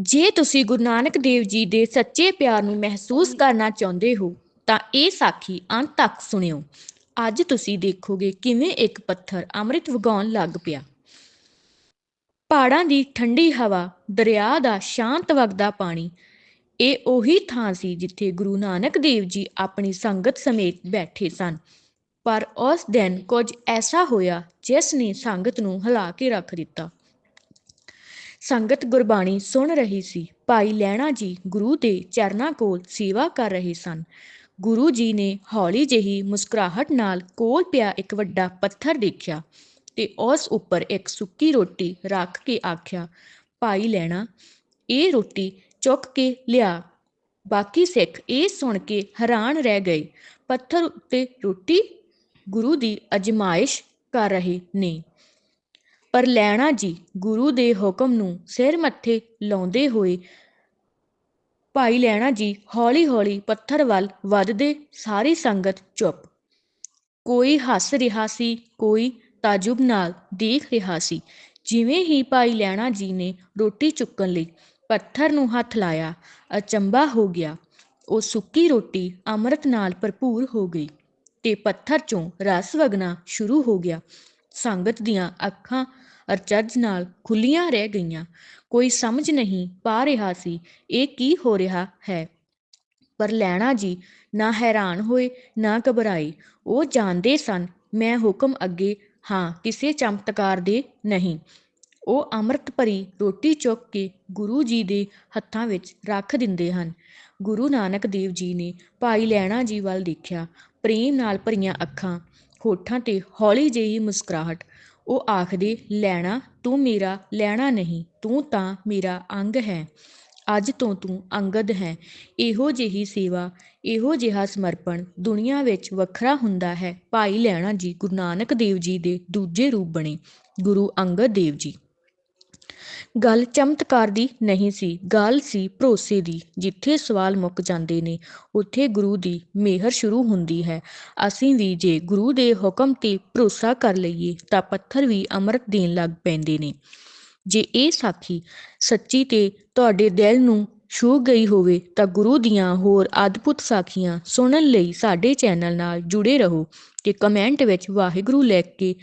ਜੇ ਤੁਸੀਂ ਗੁਰੂ ਨਾਨਕ ਦੇਵ ਜੀ ਦੇ ਸੱਚੇ ਪਿਆਰ ਨੂੰ ਮਹਿਸੂਸ ਕਰਨਾ ਚਾਹੁੰਦੇ ਹੋ, ਤਾਂ ਇਹ ਸਾਖੀ ਅੰਤ ਤੱਕ ਸੁਣਿਓ। ਅੱਜ ਤੁਸੀਂ ਦੇਖੋਗੇ ਕਿਵੇਂ ਇੱਕ ਪੱਥਰ ਅੰਮ੍ਰਿਤ ਵਗਾਉਣ ਲੱਗ ਪਿਆ। ਪਹਾੜਾਂ ਦੀ ਠੰਡੀ ਹਵਾ, ਦਰਿਆ ਦਾ ਸ਼ਾਂਤ ਵਗਦਾ ਪਾਣੀ, ਇਹ ਉਹੀ ਥਾਂ ਸੀ ਜਿੱਥੇ ਗੁਰੂ ਨਾਨਕ ਦੇਵ ਜੀ ਆਪਣੀ ਸੰਗਤ ਸਮੇਤ ਬੈਠੇ ਸਨ। ਪਰ ਉਸ ਦਿਨ ਕੁਝ ਐਸਾ ਹੋਇਆ ਜਿਸ ਨੇ ਸੰਗਤ ਨੂੰ ਹਿਲਾ ਕੇ ਰੱਖ ਦਿੱਤਾ। ਸੰਗਤ ਗੁਰਬਾਣੀ ਸੁਣ ਰਹੀ ਸੀ। ਭਾਈ ਲੈਣਾ ਜੀ ਗੁਰੂ ਦੇ ਚਰਨਾਂ ਕੋਲ ਸੇਵਾ ਕਰ ਰਹੇ ਸਨ। ਗੁਰੂ ਜੀ ਨੇ ਹੌਲੀ ਜਿਹੀ ਮੁਸਕਰਾਹਟ ਨਾਲ ਕੋਲ ਪਿਆ ਇੱਕ ਵੱਡਾ ਪੱਥਰ ਦੇਖਿਆ ਤੇ ਉਸ ਉੱਪਰ ਇੱਕ ਸੁੱਕੀ ਰੋਟੀ ਰੱਖ ਕੇ ਆਖਿਆ, ਭਾਈ ਲੈਣਾ ਇਹ ਰੋਟੀ ਚੁੱਕ ਕੇ ਲਿਆ। ਬਾਕੀ ਸਿੱਖ ਇਹ ਸੁਣ ਕੇ ਹੈਰਾਨ ਰਹਿ ਗਏ, ਪੱਥਰ ਉੱਤੇ ਰੋਟੀ? ਗੁਰੂ ਦੀ ਅਜਮਾਇਸ਼ ਕਰ ਰਹੇ ਨੇ। ਪਰ ਲੈਣਾ ਜੀ, ਗੁਰੂ ਦੇ ਹੁਕਮ ਨੂੰ ਸਿਰ ਮੱਥੇ ਲਾਉਂਦੇ ਹੋਏ ਭਾਈ ਲੈਣਾ ਜੀ ਹੌਲੀ-ਹੌਲੀ ਪੱਥਰ ਵੱਲ ਵੱਧਦੇ ਸਾਰੀ ਸੰਗਤ ਚੁੱਪ। ਕੋਈ ਹੱਸ ਰਿਹਾ ਸੀ, ਕੋਈ ਤਾਜੁਬ ਨਾਲ ਦੇਖ ਰਿਹਾ ਸੀ। ਜਿਵੇਂ ਹੀ ਭਾਈ ਲੈਣਾ ਜੀ ਨੇ ਰੋਟੀ ਚੁੱਕਣ ਲਈ ਪੱਥਰ ਨੂੰ ਹੱਥ ਲਾਇਆ ਅਚੰਬਾ ਹੋ ਗਿਆ। ਉਹ ਸੁੱਕੀ ਰੋਟੀ ਅੰਮ੍ਰਿਤ ਨਾਲ ਭਰਪੂਰ ਹੋ ਗਈ ਤੇ ਪੱਥਰ ਚੋਂ ਰਸ ਵਗਣਾ ਸ਼ੁਰੂ ਹੋ ਗਿਆ। ਸੰਗਤ ਦੀਆਂ ਅੱਖਾਂ ਅਚਰਜ ਨਾਲ ਖੁੱਲੀਆਂ ਰਹਿ ਗਈਆਂ। ਕੋਈ ਸਮਝ ਨਹੀਂ ਪਾ ਰਿਹਾ ਸੀ, ਇਹ ਕੀ ਹੋ ਰਿਹਾ ਹੈ? ਪਰ ਲੈਣਾ ਜੀ, ਨਾ ਹੈਰਾਨ ਹੋਏ, ਨਾ ਘਬਰਾਏ, ਉਹ ਜਾਣਦੇ ਸਨ, ਮੈਂ ਹੁਕਮ ਅੱਗੇ, ਹਾਂ, ਕਿਸੇ ਚਮਤਕਾਰ ਦੇ ਨਹੀਂ। ਉਹ ਅੰਮ੍ਰਿਤ ਭਰੀ ਰੋਟੀ ਚੁੱਕ ਕੇ ਗੁਰੂ ਜੀ ਦੇ ਹੱਥਾਂ ਵਿੱਚ ਰੱਖ ਦਿੰਦੇ ਹਨ। ਗੁਰੂ ਨਾਨਕ ਦੇਵ ਜੀ ਨੇ ਭਾਈ ਲੈਣਾ ਜੀ ਵੱਲ ਦੇਖਿਆ, ਪ੍ਰੇਮ ਨਾਲ ਭਰੀਆਂ ਅੱਖਾਂ ਹੋਠਾਂ ਤੇ ਹੌਲੀ ਜਿਹੀ ਮੁਸਕਰਾਹਟ। ਉਹ ਆਖਦੇ, ਲੈਣਾ ਤੂੰ ਮੇਰਾ, ਲੈਣਾ ਨਹੀਂ, ਤੂੰ ਤਾਂ ਮੇਰਾ ਅੰਗ ਹੈ। ਅੱਜ ਤੋਂ ਤੂੰ ਅੰਗਦ ਹੈ। ਇਹੋ ਜਿਹੀ ਸੇਵਾ, ਇਹੋ ਜਿਹਾ ਸਮਰਪਣ ਦੁਨੀਆ ਵਿੱਚ ਵੱਖਰਾ ਹੁੰਦਾ ਹੈ। ਭਾਈ ਲੈਣਾ ਜੀ ਗੁਰੂ ਨਾਨਕ ਦੇਵ ਜੀ ਦੇ ਦੂਜੇ ਰੂਪ ਬਣੇ। ਗੁਰੂ ਅੰਗਦ ਦੇਵ ਜੀ ਗੱਲ ਚਮਤਕਾਰ ਦੀ ਨਹੀਂ ਸੀ, ਗੱਲ ਸੀ ਭਰੋਸੇ ਦੀ, ਜਿੱਥੇ ਸਵਾਲ ਮੁੱਕ ਜਾਂਦੇ ਨੇ, ਉੱਥੇ ਗੁਰੂ ਦੀ ਮਿਹਰ ਸ਼ੁਰੂ ਹੁੰਦੀ ਹੈ। ਅਸੀਂ ਵੀ ਜੇ ਗੁਰੂ ਦੇ ਹੁਕਮ ਤੇ ਭਰੋਸਾ ਕਰ ਲਈਏ, ਤਾਂ ਪੱਥਰ ਵੀ ਅੰਮ੍ਰਿਤ ਦੇਣ ਲੱਗ ਪੈਂਦੇ ਨੇ। ਜੇ ਇਹ ਸਾਖੀ ਸੱਚੀ ਤੇ ਤੁਹਾਡੇ ਦਿਲ ਨੂੰ ਛੂ ਗਈ ਹੋਵੇ, ਤਾਂ ਗੁਰੂ ਦੀਆਂ ਹੋਰ ਅਦਭੁਤ ਸਾਖੀਆਂ ਸੁਣਨ ਲਈ ਸਾਡੇ ਚੈਨਲ ਨਾਲ ਜੁੜੇ ਰਹੋ ਤੇ ਕਮੈਂਟ ਵਿੱਚ ਵਾਹਿਗੁਰੂ ਲਿਖ ਕੇ